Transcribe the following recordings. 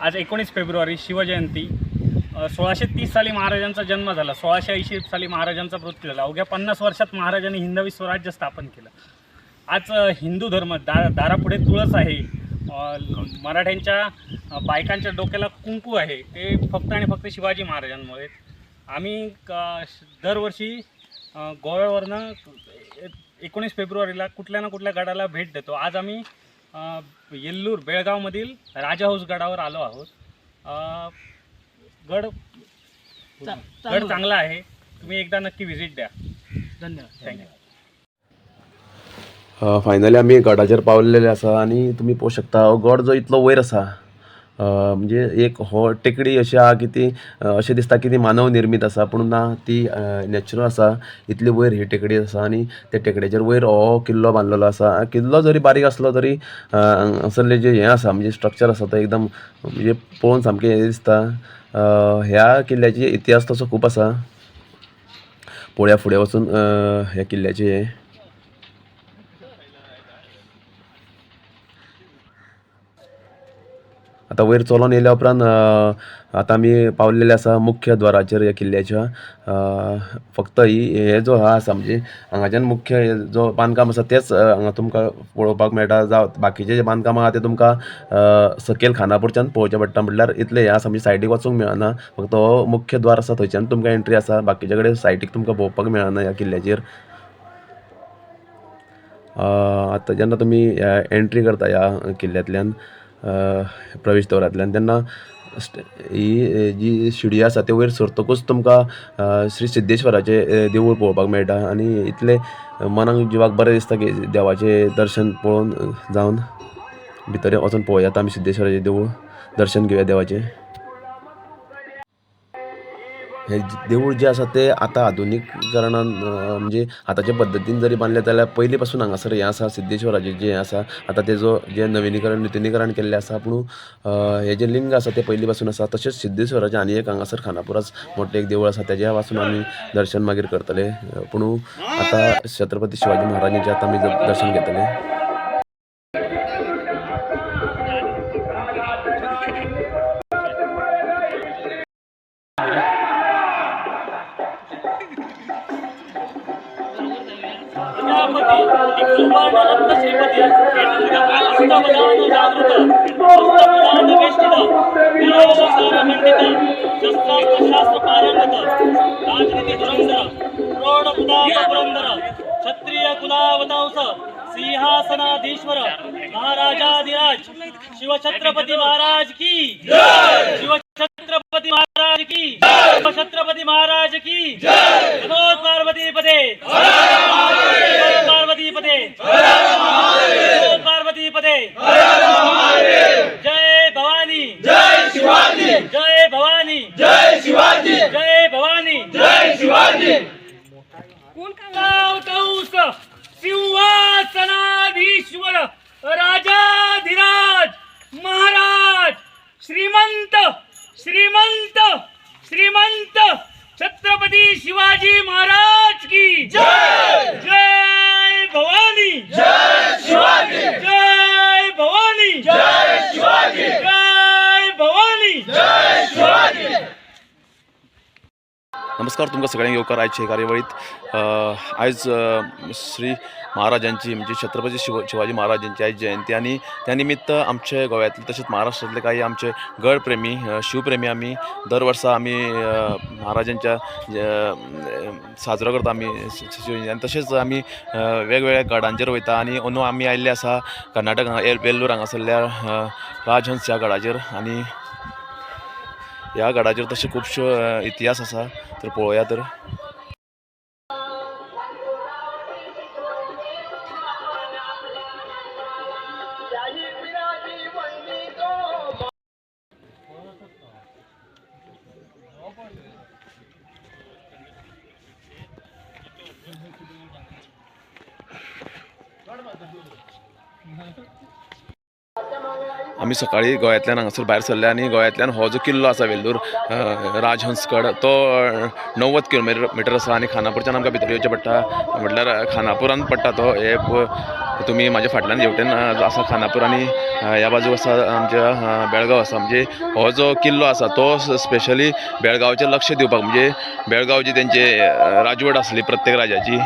आज एकोणीस फेब्रुवारी शिवजयंती. सोळाशे तीस साली महाराजांचा जन्म झाला. सोळाशे ऐंशी साली महाराजांचा मृत्यू झाला. अवघ्या पन्नास वर्षात महाराजांनी हिंदवी स्वराज्य स्थापन केलं. आज हिंदू धर्म दा दारापुढे तुळस आहे. मराठ्यांच्या बायकांच्या डोक्याला कुंकू आहे. ते फक्त आणि फक्त शिवाजी महाराजांमुळे. आम्ही क- दरवर्षी गोव्यावरनं एकोणीस फेब्रुवारीला कुठल्या ना कुठल्या गडाला भेट देतो. आज आम्ही येल्लूर बेळगावमधील राजा हाऊस गडावर आलो आहोत. अ, गड गड चांगला. आहे. तुम्ही एकदा नक्की व्हिजिट द्या. धन्यवाद. थँक्यू फायनली आमी गडाचेर पावलेले आसा आनी तुमी पळोवंक शकता हो गड जो इतलो वयर आसा म्हणजे एक हो टेकडी अशी आहा की ती अशें दिसता की ती मानव निर्मीत आसा पूण ना ती नॅचरल आसा. इतली वयर ही टेकडी आसा आनी त्या टेकडेचेर वयर हो किल्लो बांदलेलो आसा. किल्लो जरी बारीक आसलो तरी अ, हांगासरलें जे हें आसा म्हणजे स्ट्रक्चर आसा तो एकदम म्हणजे पळोवन सामकें हें दिसता. ह्या किल्ल्याची इतिहास तसो खूब आसा. पळोवया फुडें वचून ह्या किल्ल्याचें हें. आतां वयर चलोन येयल्या उपरांत आतां आमी पावलेले आसा मुख्य द्वाराचेर ह्या किल्ल्याच्या फक्त ही हे जो हा आसा म्हणजे हांगाच्यान मुख्य जो बांदकाम आसा तेंच हांगा तुमकां पळोवपाक मेळटा. जावं बाकीचे जे बांदकाम आहा ते तुमकां सकयल खानापूरच्यान पळोवचें पडटा म्हटल्यार इतलें हें आसा म्हणजे सायडीक वचूंक मेळना. फक्त हो मुख्य द्वार आसा थंयच्यान तुमकां एंट्री आसा. बाकीचे कडेन सायडीक तुमकां पळोवपाक मेळना ह्या किल्ल्याचेर. आतां जेन्ना तुमी एंट्री करता ह्या किल्ल्यांतल्यान प्रवेश द्वारांतल्यान तेन्ना ही जी शिडी आसा ते वयर सरतकूच तुमकां श्री सिद्धेश्वराचें देवूळ पळोवपाक मेळटा. आनी इतलें मनाक जिवाक बरें दिसता की देवाचें दर्शन पळोवन जावन भितर वचून पळोवया आतां आमी सिद्धेश्वराचें देवूळ दर्शन घेवया देवाचें. हे देवूळ जे आसा ते आतां आधुनीकरणान म्हणजे आतांचे पद्दतीन जरी बांदलें जाल्यार पयलीं पासून हांगासर हें आसा सिद्धेश्वराचें जें आसा आतां तेजो जें नविनीकरण नितीनीकरण केल्लें आसा पूण हे हें जें लिंग आसा तें पयलीं पासून आसा तशेंच सिद्धेश्वराचें आनी एक हांगासर खानापुराच मोठें एक देवूळ आसा तेज्या पासून आमी दर्शन मागीर करतले. पूण आतां छत्रपती शिवाजी महाराजांचें आतां आमी दर्शन घेतले. ಮುಕ್ತ ಮತದಾನ ಜಾಗೃತ ಮುಕ್ತ ಮತದಾನ ನಿವೇಶಿತ ನಿರೋಧಸಾರ ಖಂಡಿತ ಶಸ್ತ್ರಾಸ್ತ್ರ ಶಾಸ್ತ್ರ ಪಾರಂಗತ ರಾಜನೀತಿ ದುರಂಧರ ಪ್ರೌಢ ಪುದಾವ ಪುರಂದರ ಕ್ಷತ್ರಿಯ ಕುಲಾವತಾಂಸ सिंहासनाधीश्वर महाराजाधिराज शिव छत्रपति महाराज की शिव छत्रपति महाराज की शिव छत्रपति महाराज की जय भवानी. जय शिवाजी. जय भवानी. जय शिवाजी. जय भवानी. जय शिवाजी. कंस सिंहासनाधीश्वर राजाधिराज महाराज. श्रीमंत श्रीमंत श्रीमंत छत्रपती शिवाजी महाराज की जय जय भवानी जय शिवाजी जय भवानी जय शिवाजी जय भवानी जय शिवाजी नमस्कार तुमकां सगळ्यांक येवकार. आयचे कार्यावळीत आयज श्री महाराजांची म्हणजे छत्रपती शिव शिवाजी महाराजांची आयज जयंती आनी त्या निमित्त आमचे गोव्यातले तशेंच महाराष्ट्रांतले काही आमचे गडप्रेमी शिवप्रेमी आमी दर वर्सा आमी महाराजांच्या साजरो करता आमी शि- आनी तशेंच आमी वेगवेगळ्या गडांचेर वयता आनी अंदू आमी आयिल्ले आसा कर्नाटक वेल्लूर हांगासरल्या राजहंस ह्या गडाचेर आनी ह्या गडाचेर तसे खुबशो इतिहास आसा. तर पळोवया तर. आमी सकाळी गोंयांतल्यान हांगासर भायर सरले आनी गोंयांतल्यान हो जो किल्लो आसा वेल्लूर राजहंसगड तो णव्वद किलोमिटर मिटर आसा आनी खानापूरच्यान आमकां भितर येवचें पडटा म्हटल्यार खानापुरान पडटा तो हे तुमी म्हाज्या फाटल्यान हेवटेन आसा खानापूर आनी ह्या बाजूक आसा आमच्या बेळगांव आसा म्हणजे हो जो किल्लो आसा तो स्पेशली बेळगांवचेर लक्ष दिवपाक म्हणजे बेळगांव जी तेंचे राजवट आसली प्रत्येक राजाची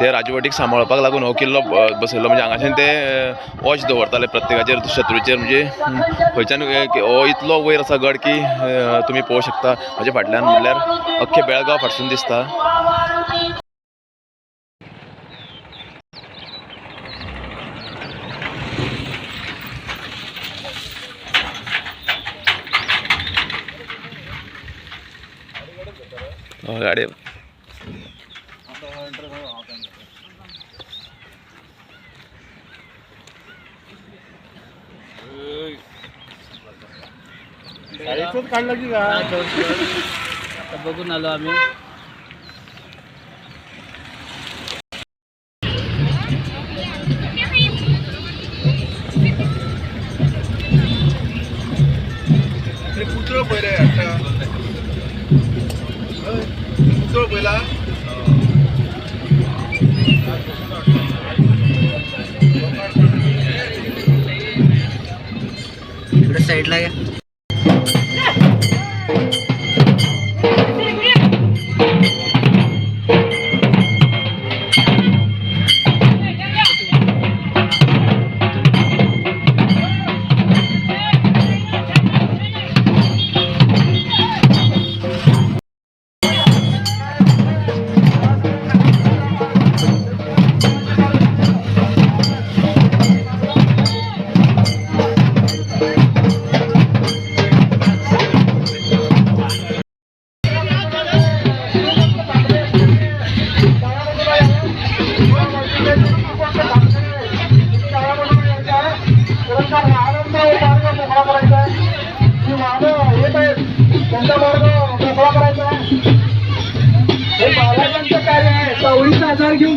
ते राजवटीक सांबाळपाक लागून हो किल्लो बसयलो. बसयल्लो म्हणजे हांगाच्यान ते अ, वॉच दवरताले प्रत्येकाचेर शत्रूचेर. म्हणजे खंयच्यान हो इतलो वयर आसा गड की तुमी पळोवंक शकता. म्हाज्या फाटल्यान म्हणल्यार अख्खे बेळगांव फाटसून दिसता. काढलं की आता बघून आलो आम्ही. साईडला घ्या. आनंद मार्ग मोकळा करायचा आहे जी मानव येत आहेत करायचा आहे हे महाराजांचं आहे सावळीचा आधार घेऊन